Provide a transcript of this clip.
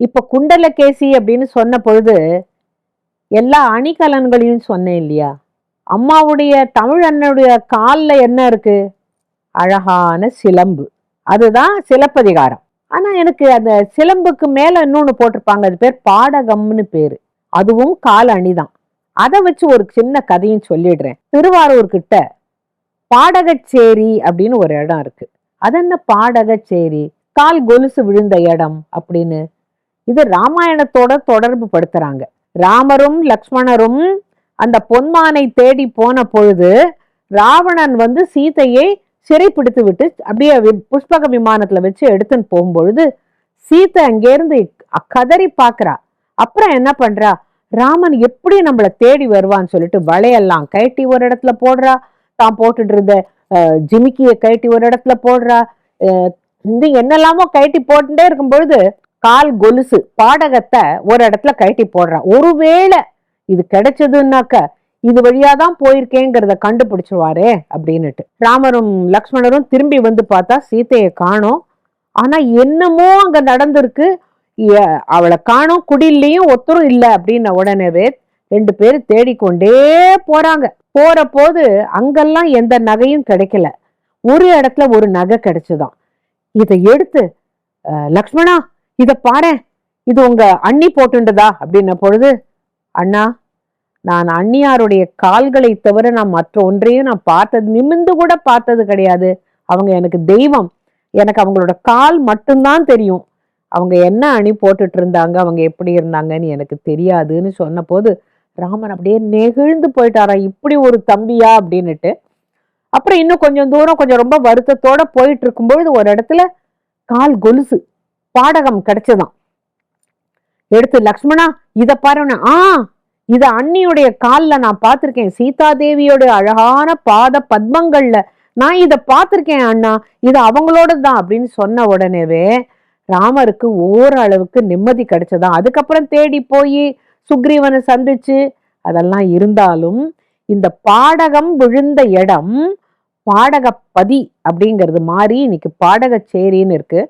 இப்போ குண்டலகேசி அப்படின்னு சொன்ன பொழுது எல்லா அணிகலன்களையும் சொன்னேன் இல்லையா? அம்மாவுடைய தமிழ் அண்ணனுடைய காலில் என்ன இருக்கு? அழகான சிலம்பு. அதுதான் சிலப்பதிகாரம். ஆனால் எனக்கு அந்த சிலம்புக்கு மேலே இன்னொன்று போட்டிருப்பாங்க. அது பேர் பாடகம்னு பேர். அதுவும் கால் அணிதான். அதை வச்சு ஒரு சின்ன கதையும் சொல்லிடுறேன். திருவாரூர் கிட்ட பாடகச்சேரி அப்படின்னு ஒரு இடம் இருக்கு. அது என்ன பாடகச்சேரி? கால் கொலுசு விழுந்த இடம் அப்படின்னு இது ராமாயணத்தோட தொடர்பு படுத்துறாங்க. ராமரும் லக்ஷ்மணரும் அந்த பொன்மானை தேடி போன பொழுது ராவணன் வந்து சீதையை சிறைப்பிடித்து விட்டு அப்படியே வி- புஷ்பக விமானத்துல வச்சு எடுத்துன்னு போகும்பொழுது சீத்தை அங்கேருந்து கதறி பார்க்குறா. அப்புறம் என்ன பண்றா? ராமன் எப்படி நம்மளை தேடி வருவான்னு சொல்லிட்டு வளையெல்லாம் கழட்டி ஒரு இடத்துல போடுறா. தான் போட்டுட்டு இருந்த ஜிமிக்கியை ஜிமிக்கிய கழட்டி ஒரு இடத்துல போடுறா. அஹ், இந்த என்னெல்லாமோ கழட்டி போட்டுட்டே இருக்கும் பொழுது கால் கொலுசு பாடகத்தை ஒரு இடத்துல கழட்டி போடுறான். ஒருவேளை இது கிடைச்சதுன்னாக்க இது வழியாதான் போயிருக்கேங்கிறத கண்டுபிடிச்சிருவாரே அப்படின்னுட்டு. ராமரும் லக்ஷ்மணரும் திரும்பி வந்து பார்த்தா சீதையை காணோம். ஆனா என்னமோ அங்க நடந்திருக்கு. அவளை காணும் குடியிலையும் ஒத்தரும் இல்லை அப்படின்ன உடனேவே ரெண்டு பேரும் தேடிக்கொண்டே போறாங்க. போற போது அங்கெல்லாம் எந்த நகையும் கிடைக்கல. ஒரு இடத்துல ஒரு நகை கிடைச்சுதான். இதை எடுத்து லக்ஷ்மணா இத பாரேன் இது உங்க அண்ணி போட்டுண்டதா? அப்படின்ன பொழுது அண்ணா நான் அண்ணியாருடைய கால்களை தவிர நான் மற்ற ஒன்றையும் நான் பார்த்தது நிமிந்து கூட பார்த்தது கிடையாது. அவங்க எனக்கு தெய்வம். எனக்கு அவங்களோட கால் மட்டும்தான் தெரியும். அவங்க என்ன அணி போட்டுட்டு இருந்தாங்க அவங்க எப்படி இருந்தாங்கன்னு எனக்கு தெரியாதுன்னு சொன்னபோது ராமன் அப்படியே நெகிழ்ந்து போயிட்டாராம் இப்படி ஒரு தம்பியா? அப்படின்னுட்டு. அப்புறம் இன்னும் கொஞ்சம் தூரம் கொஞ்சம் ரொம்ப வருத்தத்தோட போயிட்டு இருக்கும்பொழுது ஒரு இடத்துல கால் கொலுசு. பாடகம் கிடைச்சதான் எடுத்து லக்ஷ்மணா இத பாருன்னு ஆ இத அண்ணியுடைய கால்ல நான் பார்த்திருக்கேன். சீதா தேவியோட அழகான பாத பத்மங்கள்ல நான் இத பார்த்திருக்கேன் அண்ணா. இது அவங்களோட தான் அப்படின்னு சொன்ன உடனேவே ராமருக்கு ஓரளவுக்கு நிம்மதி கிடைச்சதா அதுக்கப்புறம் தேடி போய் சுக்ரீவனை சந்திச்சு அதெல்லாம் இருந்தாலும் இந்த பாடகம் விழுந்த இடம் பாடகப்பதி அப்படிங்கிறது மாறி இன்னைக்கு பாடகச்சேரின்னு இருக்கு.